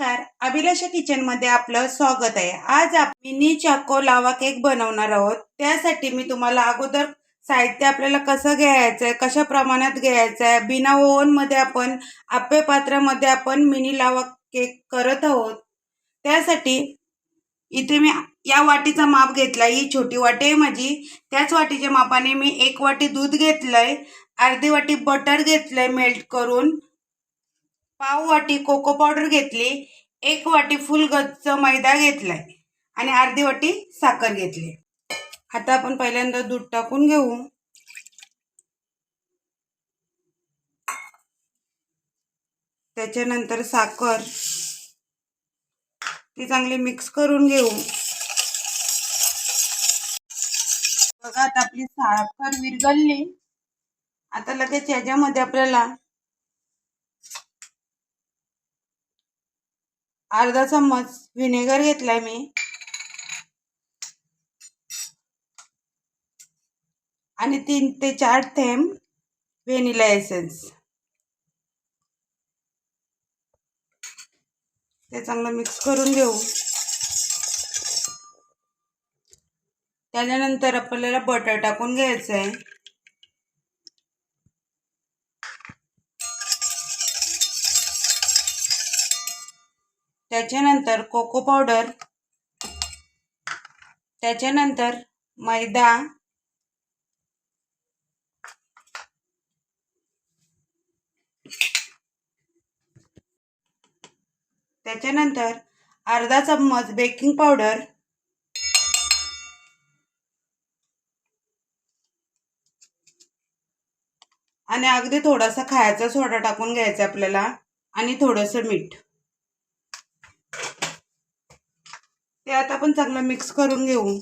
नमस्कार. अभिलाषा किचनमध्ये आपलं स्वागत आहे. आज मिनी चाको लावा केक बनवणार आहोत. त्यासाठी मी तुम्हाला अगोदर साहित्य आपल्याला कसं घ्यायचं आहे कशा प्रमाणात घ्यायचं आहे बिना ओव्हनमध्ये आपण आप्पे पात्रामध्ये आपण मिनी लावा केक करत आहोत. त्यासाठी इथे मी या वाटीचा माप घेतला ही छोटी वाटी आहे माझी. त्याच वाटीच्या मापाने मी एक वाटी दूध घेतलंय. अर्धी वाटी बटर घेतलंय मेल्ट करून. पाव वाटी कोको पावडर घेतली एक वाटी फुल गच्च मैदा घेतलाय आणि अर्धी वाटी साखर घेतली. आता आपण पहिल्यांदा दूध टाकून घेऊ. त्याच्यानंतर साखर ती चांगली मिक्स करून घेऊ. बघा आता आपली साखर विरघळली. आता लगेच याच्यामध्ये आपल्याला अर्धा चम्मच व्हिनेगर घेतलाय मी. आणि तीन ते चार थेंब व्हेनिला एसेन्स. ते चांगलं मिक्स करून घेऊ. त्याच्यानंतर आपल्याला बटर टाकून घ्यायचं आहे त्याच्यानंतर कोको पावडर त्याच्यानंतर मैदा त्याच्यानंतर अर्धा चम्मच बेकिंग पावडर आणि अगदी थोडासा खायचा सोडा टाकून घ्यायचा आपल्याला आणि थोडंसं मीठ. ते आता आपण चांगलं मिक्स करून घेऊ.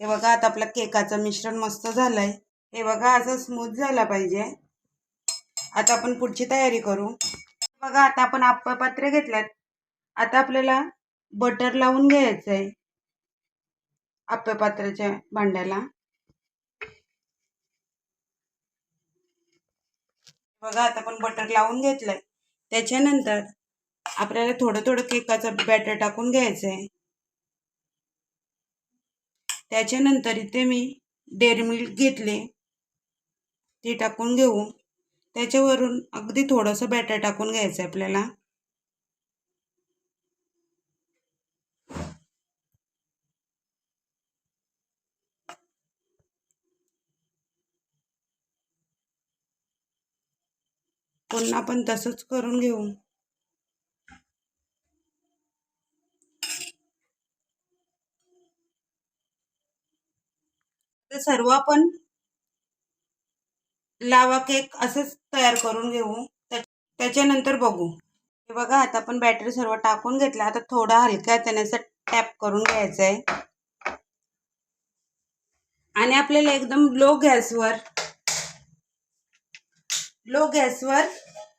हे बघा आता आपल्या केकाचं मिश्रण मस्त झालंय. हे बघा असं स्मूथ झाला पाहिजे. आता आपण पुढची तयारी करू. बघा आता आपण पात्रे घेतल्यात. आता आपल्याला बटर लावून घ्यायचं आहे पात्राच्या भांड्याला. बघा आता आपण बटर लावून घेतलंय. त्याच्यानंतर आपल्याला थोडं थोडं केकाचं बॅटर टाकून घ्यायचं आहे त्याच्यानंतर इथे मी डेअरी मिल्क घेतले. ते टाकून घेऊ. त्याच्यावरून अगदी थोडंसं बॅटर टाकून घ्यायचं आहे आपल्याला. आपण आपण तसंच करून घेऊ. सर्व आपण लावा केक असंच तयार करून घेऊ. त्याच्यानंतर बघू. हे बघा आता आपण बॅटरी सर्व टाकून घेतला. आता थोडा हलक्या त्याने असं टॅप करून घ्यायचं आहे आणि आपल्याला एकदम लो गॅसवर लो गॅसवर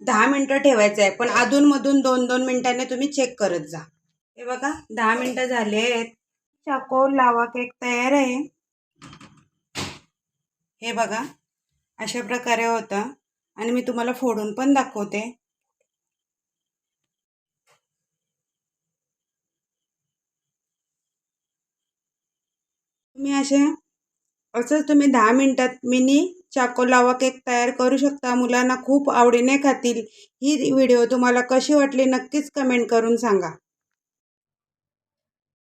दहा मिनटं ठेवायचं आहे पण अधूनमधून दोन दोन मिनटाने तुम्ही चेक करत जा. हे बघा दहा मिनटं झाले आहेत चाको लावा केक तयार आहे. हे बघा अशा प्रकारे होतं. आणि मी तुम्हाला फोडून पण दाखवते. तुम्ही असे असंच तुम्ही दहा मिनटात मिनी चाको लावा केक तयार करू शकता. मुलांना खूप आवडीने खातील. ही व्हिडिओ तुम्हाला कशी वाटली नक्कीच कमेंट करून सांगा.